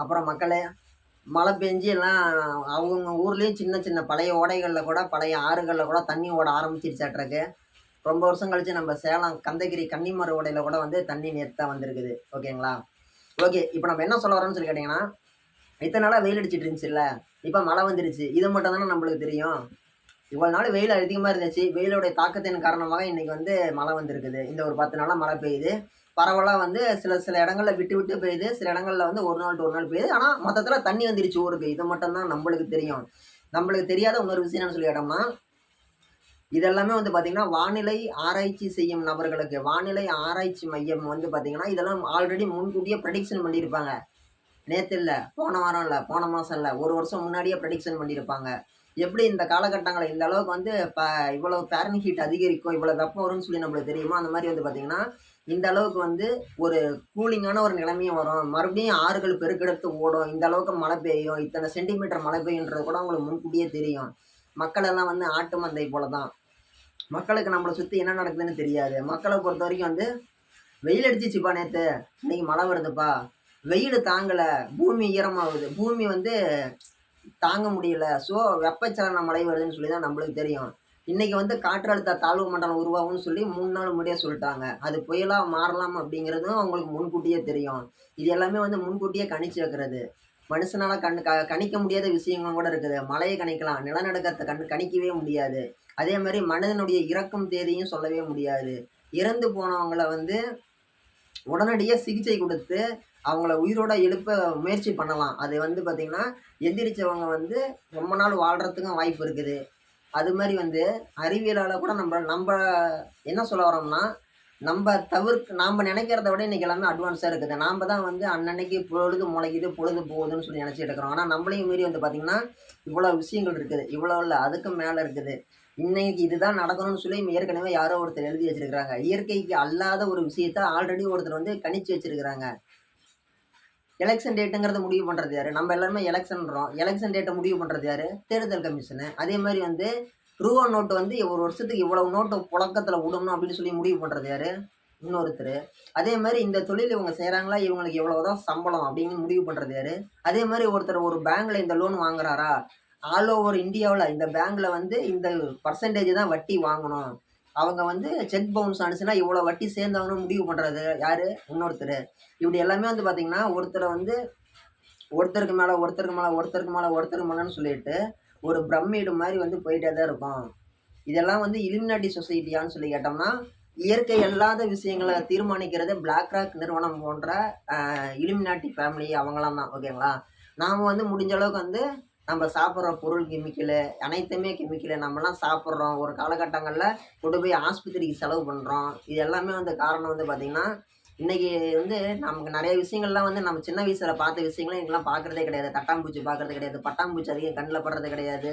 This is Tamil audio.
அப்புறம் மக்களே மழை பெஞ்சு எல்லாம் அவங்க ஊர்லேயும் சின்ன சின்ன பழைய ஓடைகளில் கூட பழைய ஆறுகளில் கூட தண்ணி ஓட ஆரம்பிச்சிருச்சாட்ருக்கு ரொம்ப வருஷம் கழித்து நம்ம சேலம் கந்தகிரி கன்னிமர ஓடையில் கூட வந்து தண்ணி நேர்த்தா வந்திருக்குது. ஓகேங்களா? ஓகே இப்போ நம்ம என்ன சொல்ல வரோம்னு சொல்லி கேட்டிங்கன்னா இத்தனை நாளாக வெயில் அடிச்சிட்டு இருந்துச்சுல்ல இப்போ மழை வந்துருச்சு. இது மட்டும் தானே நம்மளுக்கு தெரியும்? இவ்வளோ நாள் வெயில் அதிகமாக இருந்துச்சு. வெயிலுடைய தாக்கத்தின் காரணமாக இன்னைக்கு வந்து மழை வந்திருக்குது. இந்த ஒரு பத்து நாளாக மழை பெய்யுது. பரவலாக வந்து சில சில இடங்களில் விட்டு விட்டு பெய்யுது. சில இடங்களில் வந்து ஒரு நாள் ஒரு நாள் பெய்யுது. ஆனால் மொத்தத்தில் தண்ணி வந்துருச்சு. ஊருக்கு இது மட்டும்தான் நம்மளுக்கு தெரியும். நம்மளுக்கு தெரியாத இன்னொரு விஷயம் என்ன சொல்லி கேட்டோம்னா இதெல்லாமே வந்து பார்த்திங்கன்னா வானிலை ஆராய்ச்சி செய்யும் நபர்களுக்கு வானிலை ஆராய்ச்சி மையம் வந்து பார்த்திங்கன்னா இதெல்லாம் ஆல்ரெடி முன்கூட்டியே ப்ரெடிக்ஷன் பண்ணியிருப்பாங்க. நேற்று இல்லை போன வாரம் இல்லை போன மாதம் இல்லை ஒரு வருஷம் முன்னாடியே ப்ரடிக்ஷன் பண்ணியிருப்பாங்க. எப்படி இந்த காலகட்டங்களில் இந்த அளவுக்கு வந்து இப்போ இவ்வளோ பேரன் ஹீட் அதிகரிக்கும் இவ்வளோ வெப்பம் வரும்னு சொல்லி நம்மளுக்கு தெரியுமோ? அந்த மாதிரி வந்து பார்த்திங்கன்னா இந்த அளவுக்கு வந்து ஒரு கூலிங்கான ஒரு நிலைமையும் வரும். மறுபடியும் ஆறுகள் பெருக்கெடுத்து ஓடும். இந்த அளவுக்கு மழை பெய்யும். இத்தனை சென்டிமீட்டர் மழை பெய்யுன்றது கூட அவங்களுக்கு முன்கூட்டியே தெரியும். மக்களெல்லாம் வந்து ஆட்டு மந்தை போல தான் மக்களுக்கு நம்மளை சுற்றி என்ன நடக்குதுன்னு தெரியாது. மக்களை பொறுத்த வரைக்கும் வந்து வெயில் அடிச்சிச்சுப்பா நேற்று இன்னைக்கு மழை வருதுப்பா. வெயில் தாங்கலை. பூமி ஈரமாகுது. பூமி வந்து தாங்க முடியல. ஸோ வெப்பச்சலன மழை வருதுன்னு சொல்லி தான் நம்மளுக்கு தெரியும். இன்னைக்கு வந்து காற்றழுத்த தாழ்வு மண்டலம் உருவாகும்னு சொல்லி மூணு நாள் முன்னாடியே சொல்லிட்டாங்க. அது புயலாக மாறலாம் அப்படிங்கிறதும் அவங்களுக்கு முன்கூட்டியே தெரியும். இது எல்லாமே வந்து முன்கூட்டியே கணிச்சு வைக்கிறது. மனுஷனால் கண் க கணிக்க முடியாத விஷயங்களும் கூட இருக்குது. மழையை கணிக்கலாம். நிலநடுக்கத்தை கண் கணிக்கவே முடியாது. அதே மாதிரி மனிதனுடைய இறக்கும் தேதியும் சொல்லவே முடியாது. இறந்து போனவங்கள வந்து உடனடியாக சிகிச்சை கொடுத்து அவங்கள உயிரோட எழுப்ப முயற்சி பண்ணலாம். அது வந்து பார்த்திங்கன்னா எந்திரிச்சவங்க வந்து ரொம்ப நாள் வாழ்கிறதுக்கும் வாய்ப்பு இருக்குது. அது மாதிரி வந்து அறிவியலால் கூட நம்ம நம்ம என்ன சொல்ல வரோம்னா நம்ம தவிர்க்க நாம் நினைக்கிறத விட இன்றைக்கி எல்லாமே அட்வான்ஸாக இருக்குது. நாம் தான் வந்து அன்னன்னைக்கு பொழுது முளைக்குது பொழுது போகுதுன்னு சொல்லி நினச்சிட்டு இருக்கிறோம். ஆனால் நம்மளையும் மீறி வந்து பார்த்திங்கன்னா இவ்வளோ விஷயங்கள் இருக்குது. இவ்வளோ இல்லை அதுக்கு மேலே இருக்குது. இன்னைக்கு இதுதான் நடக்கணும்னு சொல்லி ஏற்கனவே யாரோ ஒருத்தர் எழுதி வச்சுருக்கிறாங்க. இயற்கைக்கு அல்லாத ஒரு விஷயத்த ஆல்ரெடி ஒருத்தர் வந்து கணிச்சு வச்சிருக்கிறாங்க. எலெக்ஷன் டேட்டுங்கிறத முடிவு பண்ணுறது யார்? நம்ம எல்லாருமே எலெக்ஷன்றோம் எலெக்ஷன் டேட்டை முடிவு பண்ணுறது யார்? தேர்தல் கமிஷனு. அதே மாதிரி வந்து ரூபா நோட்டு வந்து ஒரு வருஷத்துக்கு இவ்வளவு நோட்டு புழக்கத்தில் விடணும் அப்படின்னு சொல்லி முடிவு பண்ணுறது யாரு? இன்னொருத்தர். அதே மாதிரி இந்த தொழில் இவங்க செய்கிறாங்களா இவங்களுக்கு எவ்வளோதான் சம்பளம் அப்படின்னு முடிவு பண்ணுறது யாரு? அதே மாதிரி ஒருத்தர் ஒரு பேங்க்ல இந்த லோன் வாங்குறாரா? ஆல் ஓவர் இந்தியாவில் இந்த பேங்க்ல வந்து இந்த பர்சன்டேஜ் தான் வட்டி வாங்கணும். அவங்க வந்து செக் பவுன்ஸ் அனுச்சுன்னா இவ்வளோ வட்டி சேர்ந்தவங்கன்னு முடிவு பண்ணுறது யாரு? இன்னொருத்தர். இப்படி எல்லாமே வந்து பார்த்தீங்கன்னா ஒருத்தரை வந்து ஒருத்தருக்கு மேலே ஒருத்தருக்கு மேலே ஒருத்தருக்கு மேலே ஒருத்தருக்கு மேலேன்னு சொல்லிட்டு ஒரு பிரமிடு மாதிரி வந்து போயிட்டே தான் இருக்கும். இதெல்லாம் வந்து இலுமினாட்டி சொசைட்டியான்னு சொல்லி கேட்டோம்னா இயற்கை அல்லாத விஷயங்களை தீர்மானிக்கிறது பிளாக் ராக் நிறுவனம் போன்ற இலுமினாட்டி ஃபேமிலி அவங்களாம் தான். ஓகேங்களா நாம் வந்து முடிஞ்ச அளவுக்கு வந்து நம்ம சாப்பிட்ற பொருள் கெமிக்கலு அனைத்துமே கெமிக்கலு நம்மலாம் சாப்பிட்றோம். ஒரு காலகட்டங்களில் கொண்டு போய் ஆஸ்பத்திரிக்கு செலவு பண்ணுறோம் இது எல்லாமே வந்து காரணம் வந்து பார்த்திங்கன்னா இன்றைக்கி வந்து நமக்கு நிறைய விஷயங்கள்லாம் வந்து நம்ம சின்ன வயசில் பார்த்த விஷயங்களும் இங்கெல்லாம் பார்க்குறதே கிடையாது. தட்டாம்பூச்சி பார்க்குறது கிடையாது. பட்டாம்பூச்சி அதிகம் கண்ணில் படுறது கிடையாது.